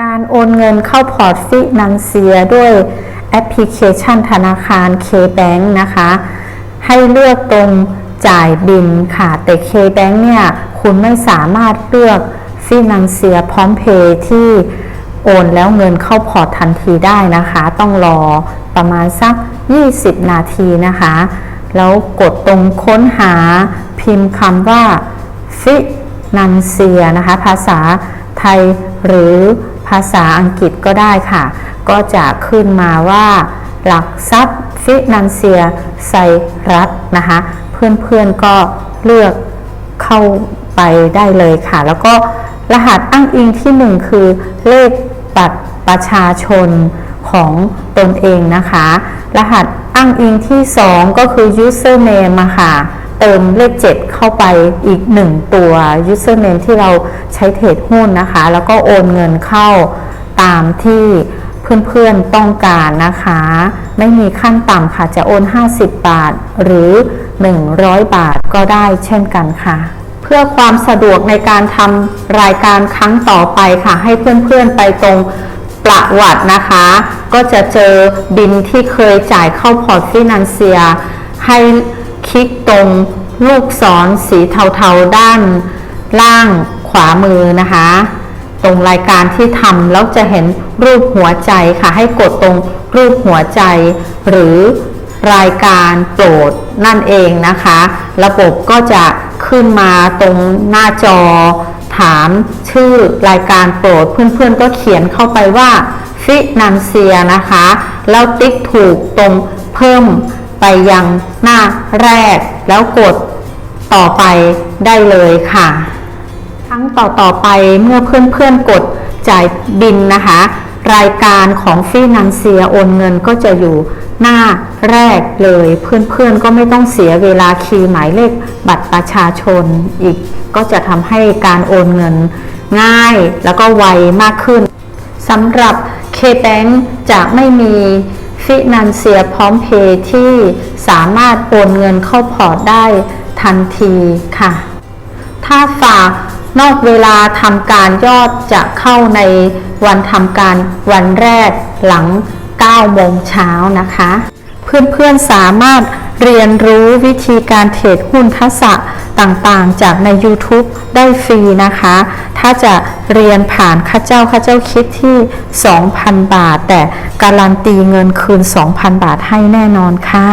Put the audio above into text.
การโอนเงินเข้าพอร์ตฟินันเซียด้วยแอปพลิเคชันธนาคาร K-Bank นะคะ ให้เลือกตรงจ่ายบินค่ะ แต่ K-Bank เนี่ย คุณไม่สามารถเลือกฟินันเซียพร้อมเพย์ที่โอนแล้วเงินเข้าพอร์ตทันทีได้นะคะ ต้องรอประมาณสัก 20 นาทีนะคะ แล้วกดตรงค้นหาพิมพ์คำว่าฟินันเซียนะคะ ภาษาไทยหรือ ภาษาอังกฤษก็ได้ค่ะ ก็จะขึ้นมาว่าหลักทรัพย์ฟินันเซียไซรัสนะคะ เพื่อนๆก็เลือกเข้าไปได้เลยค่ะ แล้วก็รหัสอ้างอิงที่หนึ่งคือเลขบัตรประชาชนของตนเองนะคะ รหัสอ้างอิงที่สองก็คือ username ค่ะ เติมเลข 7 เข้าไปอีก 1 ตัว username ที่เราใช้เทรดหุ้นนะคะ แล้วก็โอนเงินเข้าตามที่เพื่อนๆต้องการนะคะ ไม่มีขั้นต่ำค่ะ จะโอน 50 บาท หรือ 100 บาทก็ได้เช่นกันค่ะ เพื่อความสะดวกในการทำรายการครั้งต่อไปค่ะ ให้เพื่อนๆไปตรงประวัตินะคะ ก็จะเจอบินที่เคยจ่ายเข้าพอร์ตฟินันเซียให้ ลิกตรงลูกศรสีเทาๆด้านล่างขวามือนะคะ ตรงรายการที่ทำแล้วจะเห็นรูปหัวใจค่ะ ให้กดตรงรูปหัวใจ หรือรายการโปรดนั่นเองนะคะ ระบบก็จะขึ้นมาตรงหน้าจอ ถามชื่อรายการโปรดเพื่อนๆก็เขียนเข้าไปว่าฟินันเซียนะคะ แล้วติ๊กถูกตรงเพิ่ม ไปยังหน้าแรกแล้วกดต่อไปได้เลยค่ะ ครั้งต่อต่อไปเมื่อเพื่อนๆกดจ่ายบินนะคะ รายการของฟินันเซียโอนเงินก็จะอยู่หน้าแรกเลยเพื่อนๆก็ไม่ต้องเสียเวลาคีย์หมายเลขบัตรประชาชนอีกก็จะทำให้การโอนเงินง่ายแล้วก็ไวมากขึ้นสำหรับ K-Bank จะไม่มี ฟินันเซียพร้อมเพย์ที่สามารถโอนเงินเข้าพอร์ตได้ทันทีค่ะ ถ้าฝากนอกเวลาทำการยอดจะเข้าในวันทำการวันแรกหลัง 9 โมงเช้านะคะ เพื่อนๆสามารถเรียนรู้วิธีการเทรดหุ้นทักษะ ต่างๆ จากใน YouTube ได้ฟรีนะคะ ถ้าจะเรียนผ่านข้าเจ้าข้าเจ้าคิดที่ 2,000 บาท แต่การันตีเงินคืน 2,000 บาทให้แน่นอนค่ะ